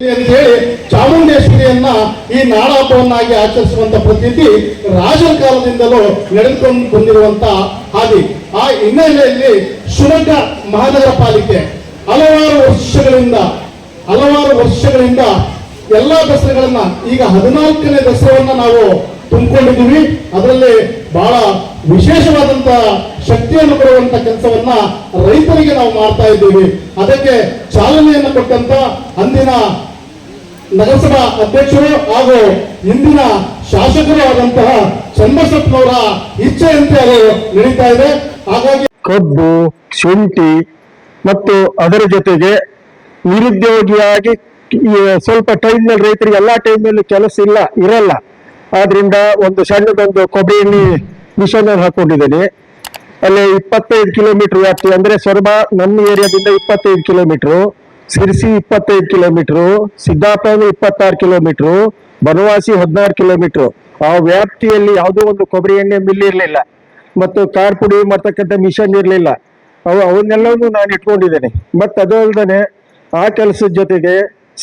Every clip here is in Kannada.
ಅಂತ ಹೇಳಿ ಚಾಮುಂಡೇಶ್ವರಿಯನ್ನ ಈ ನಾಡಹಬ್ಬವನ್ನಾಗಿ ಆಚರಿಸುವಂತ ಪ್ರತೀತಿ ರಾಜರ ಕಾಲದಿಂದಲೂ ನಡೆದುಕೊಂಡು ಬಂದಿರುವಂತ ಹಾದಿ. ಆ ಹಿನ್ನೆಲೆಯಲ್ಲಿ ಶಿವಮೊಗ್ಗ ಮಹಾನಗರ ಪಾಲಿಕೆ ಹಲವಾರು ವರ್ಷಗಳಿಂದ ಹಲವಾರು ವರ್ಷಗಳಿಂದ ಎಲ್ಲಾ ದಸರೆಗಳನ್ನ ಈಗ ಹದಿನಾಲ್ಕನೇ ದಸರವನ್ನ ನಾವು ತುಂಬಿಕೊಂಡಿದ್ದೀವಿ. ಅದರಲ್ಲಿ ಬಹಳ ವಿಶೇಷವಾದಂತ ಶಕ್ತಿಯನ್ನು ಕೊಡುವಂತ ಕೆಲಸವನ್ನ ರೈತರಿಗೆ ನಾವು ಮಾಡ್ತಾ ಇದ್ದೀವಿ. ಅದಕ್ಕೆ ಚಾಲನೆಯನ್ನು ಕೊಟ್ಟಂತ ಅಂದಿನ ನಗರಸಭಾ ಅಧ್ಯಕ್ಷರು ಹಾಗೂ ಇಂದಿನ ಶಾಸಕರು ಆದಂತಹ ಚನ್ನಬಸಪ್ಪನವರ ಇಚ್ಛೆಯಂತೆ ಅದು ನಡೀತಾ ಇದೆ. ಹಾಗಾಗಿ ಕಬ್ಬು, ಶುಂಠಿ ಮತ್ತು ಅದರ ಜೊತೆಗೆ ನಿರುದ್ಯೋಗಿಯಾಗಿ ಸ್ವಲ್ಪ ಟೈಮ್ನಲ್ಲಿ ರೈತರಿಗೆ ಎಲ್ಲಾ ಟೈಮ್ನಲ್ಲಿ ಕೆಲಸ ಇಲ್ಲ, ಇರಲ್ಲ. ಆದ್ರಿಂದ ಒಂದು ಸಣ್ಣದೊಂದು ಕೊಬ್ಬರಿ ಎಣ್ಣೆ ಮಿಷನ್ ಹಾಕೊಂಡಿದ್ದೇನೆ. ಅಲ್ಲಿ ಇಪ್ಪತ್ತೈದು ಕಿಲೋಮೀಟರ್ ವ್ಯಾಪ್ತಿ ಅಂದ್ರೆ ಸೊರಬ ನಮ್ಮ ಏರಿಯಾದಿಂದ ಇಪ್ಪತ್ತೈದು ಕಿಲೋಮೀಟರ್ ಸಿರ್ಸಿ ಇಪ್ಪತ್ತೈದು ಕಿಲೋಮೀಟರ್, ಸಿದ್ದಾಪುರ ಇಪ್ಪತ್ತಾರು ಕಿಲೋಮೀಟರ್, ಬನವಾಸಿ ಹದಿನಾರು ಕಿಲೋಮೀಟರ್. ಆ ವ್ಯಾಪ್ತಿಯಲ್ಲಿ ಯಾವುದೋ ಒಂದು ಕೊಬ್ಬರಿ ಎಣ್ಣೆ ಮಿಲ್ ಇರಲಿಲ್ಲ. ಮತ್ತು ಕಾರ್ ಪುಡಿ ಮಾಡ್ತಕ್ಕಂಥ ಮಿಷನ್ ಇರಲಿಲ್ಲ. ಅವು ಅವನ್ನೆಲ್ಲವೂ ನಾನು ಇಟ್ಕೊಂಡಿದ್ದೇನೆ. ಮತ್ತು ಅದಲ್ಲದೆ ಆ ಕೆಲಸದ ಜೊತೆಗೆ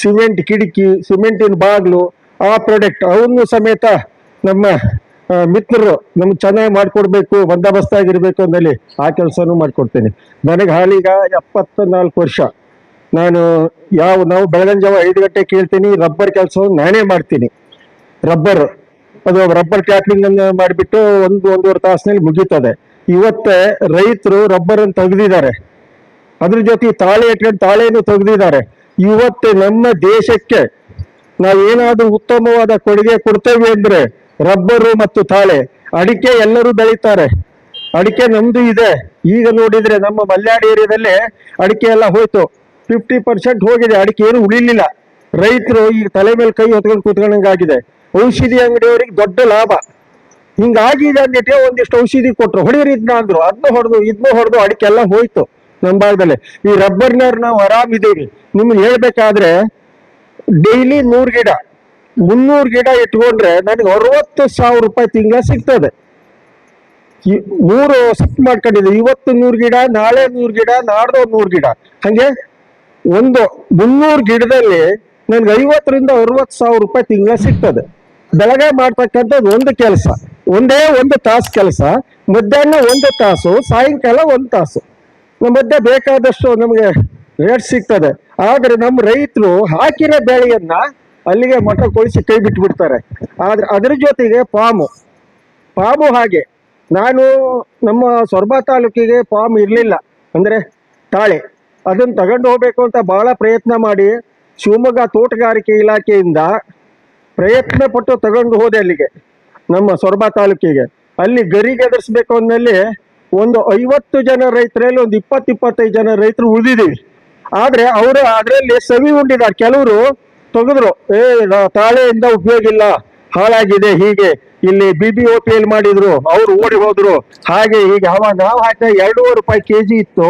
ಸಿಮೆಂಟ್ ಕಿಡಕಿ ಸಿಮೆಂಟಿನ ಬಾಗಿಲು, ಆ ಪ್ರಾಡಕ್ಟ್ ಅವನ್ನು ಸಮೇತ ನಮ್ಮ ಮಿತ್ರರು ನಮ್ಗೆ ಚೆನ್ನಾಗಿ ಮಾಡಿಕೊಡ್ಬೇಕು ಬಂದೋಬಸ್ತಾಗಿರ್ಬೇಕು ಅಂದಲ್ಲಿ ಆ ಕೆಲಸನೂ ಮಾಡಿಕೊಡ್ತೇನೆ. ನನಗೆ ಹಾಲೀಗ ಎಪ್ಪತ್ತ ನಾಲ್ಕು ವರ್ಷ. ನಾನು ಯಾವ, ನಾವು ಬೆಳಗಿನ ಜಾವ ಐದು ಗಂಟೆ ಕೇಳ್ತೀನಿ, ರಬ್ಬರ್ ಕೆಲಸ ನಾನೇ ಮಾಡ್ತೀನಿ. ರಬ್ಬರ್, ಅದು ರಬ್ಬರ್ ಅನ್ನ ಮಾಡಿಬಿಟ್ಟು ಒಂದು, ಒಂದೂವರೆ ತಾಸಿನಲ್ಲಿ ಮುಗೀತದೆ. ಇವತ್ತೇ ರೈತರು ರಬ್ಬರ್ ಅನ್ನು ತೆಗೆದಿದ್ದಾರೆ. ಅದ್ರ ಜೊತೆ ತಾಳೆ ಇಟ್ಕೊಂಡು ತಾಳೆಯನ್ನು ತೆಗೆದಿದ್ದಾರೆ. ಇವತ್ತು ನಮ್ಮ ದೇಶಕ್ಕೆ ನಾವು ನಾವೇನಾದ್ರೂ ಉತ್ತಮವಾದ ಕೊಡುಗೆ ಕೊಡ್ತೇವೆ ಅಂದ್ರೆ ರಬ್ಬರು ಮತ್ತು ತಾಳೆ. ಅಡಿಕೆ ಎಲ್ಲರೂ ಬೆಳೀತಾರೆ. ಅಡಿಕೆ ನಮ್ದು ಇದೆ. ಈಗ ನೋಡಿದ್ರೆ ನಮ್ಮ ಮಲ್ಯಾಡ್ ಏರಿಯಾದಲ್ಲೇ ಅಡಿಕೆ ಎಲ್ಲ ಹೋಯ್ತು. ಫಿಫ್ಟಿ ಪರ್ಸೆಂಟ್ ಹೋಗಿದೆ, ಅಡಿಕೆ ಏನು ಉಳಿಲಿಲ್ಲ. ರೈತರು ಈ ತಲೆ ಮೇಲೆ ಕೈ ಹೊತ್ಕೊಂಡು ಕೂತ್ಕೊಂಡಂಗಾಗಿದೆ. ಔಷಧಿ ಅಂಗಡಿಯವರಿಗೆ ದೊಡ್ಡ ಲಾಭ. ಹಿಂಗಾಗಿದೆ ಅಂದ್ಬಿಟ್ಟು ಒಂದಿಷ್ಟು ಔಷಧಿ ಕೊಟ್ಟರು ಹೊಡಿಯೋರು ಇದನ್ನ ಅಂದ್ರು. ಅದ್ನ ಹೊಡೆದು, ಇದ್ನ ಹೊಡೆದು ಅಡಿಕೆ ಎಲ್ಲ ಹೋಯ್ತು ನಮ್ಮ ಭಾಗದಲ್ಲಿ. ಈ ರಬ್ಬರ್ನವ್ರು ನಾವು ಆರಾಮಿದ್ದೀವಿ ನಿಮ್ಗೆ ಹೇಳ್ಬೇಕಾದ್ರೆ ಡೈಲಿ ನೂರು ಗಿಡ, ಮುನ್ನೂರು ಗಿಡ ಇಟ್ಕೊಂಡ್ರೆ ನನಗೆ ಅರವತ್ತು ಸಾವಿರ ರೂಪಾಯಿ ತಿಂಗಳ ಸಿಗ್ತದೆ. ಮೂರು ಸೆಟ್ ಮಾಡ್ಕೊಂಡಿದ್ದೆ. ಇವತ್ತು ನೂರು ಗಿಡ, ನಾಳೆ ನೂರು ಗಿಡ, ನಾಡ್ದು ನೂರು ಗಿಡ. ಹಂಗೆ ಒಂದು ಮುನ್ನೂರು ಗಿಡದಲ್ಲಿ ನನ್ಗೆ ಐವತ್ತರಿಂದ ಅರವತ್ತು ಸಾವಿರ ರೂಪಾಯಿ ತಿಂಗಳ ಸಿಗ್ತದೆ. ಬೆಳಗ್ಗೆ ಮಾಡ್ತಕ್ಕಂಥದ್ದು ಒಂದು ಕೆಲಸ, ಒಂದೇ ಒಂದು ತಾಸು ಕೆಲಸ, ಮಧ್ಯಾಹ್ನ ಒಂದು ತಾಸು, ಸಾಯಂಕಾಲ ಒಂದು ತಾಸು. ನಮ್ಮ ಮಧ್ಯೆ ಬೇಕಾದಷ್ಟು ನಮಗೆ ರೇಟ್ ಸಿಗ್ತದೆ. ಆದರೆ ನಮ್ಮ ರೈತರು ಹಾಕಿರೋ ಬೆಳೆಯನ್ನ ಅಲ್ಲಿಗೆ ಮಠ ಕೊಳಿಸಿ ಕೈ ಬಿಟ್ಬಿಡ್ತಾರೆ. ಆದ್ರೆ ಅದ್ರ ಜೊತೆಗೆ ಪಾಮು ಪಾಮು ಹಾಗೆ. ನಾನು ನಮ್ಮ ಸೊರಬ ತಾಲೂಕಿಗೆ ಪಾಮ್ ಇರಲಿಲ್ಲ. ಅಂದರೆ ತಾಳೆ. ಅದನ್ನು ತಗೊಂಡು ಹೋಗಬೇಕು ಅಂತ ಬಹಳ ಪ್ರಯತ್ನ ಮಾಡಿ ಶಿವಮೊಗ್ಗ ತೋಟಗಾರಿಕೆ ಇಲಾಖೆಯಿಂದ ಪ್ರಯತ್ನ ಪಟ್ಟು ತಗೊಂಡು ಹೋದೆ ಅಲ್ಲಿಗೆ, ನಮ್ಮ ಸೊರಬ ತಾಲೂಕಿಗೆ. ಅಲ್ಲಿ ಗರಿಗೆ ಎದುರಿಸ್ಬೇಕು ಅಂದಲ್ಲಿ ಒಂದು ಐವತ್ತು ಜನ ರೈತರಲ್ಲಿ ಒಂದು ಇಪ್ಪತ್ತು, ಇಪ್ಪತ್ತೈದು ಜನ ರೈತರು ಉಳಿದಿದ್ದೀವಿ. ಆದರೆ ಅವರು ಅದರಲ್ಲಿ ಸವಿ ಉಂಡಿದ್ದಾರೆ. ಕೆಲವರು ತೆಗೆದ್ರು, ಏ ತಾಳೆಯಿಂದ ಉಪಯೋಗ ಇಲ್ಲ, ಹಾಳಾಗಿದೆ, ಹೀಗೆ. ಇಲ್ಲಿ B B O P L ಮಾಡಿದ್ರು, ಅವ್ರು ಓಡಿ ಹೋದ್ರು. ಹಾಗೆ ಹೀಗೆ ಅವಾಗ ನಾವು ಹಾಕಿದ ಎರಡೂವರೆ ರೂಪಾಯಿ ಕೆಜಿ ಇತ್ತು.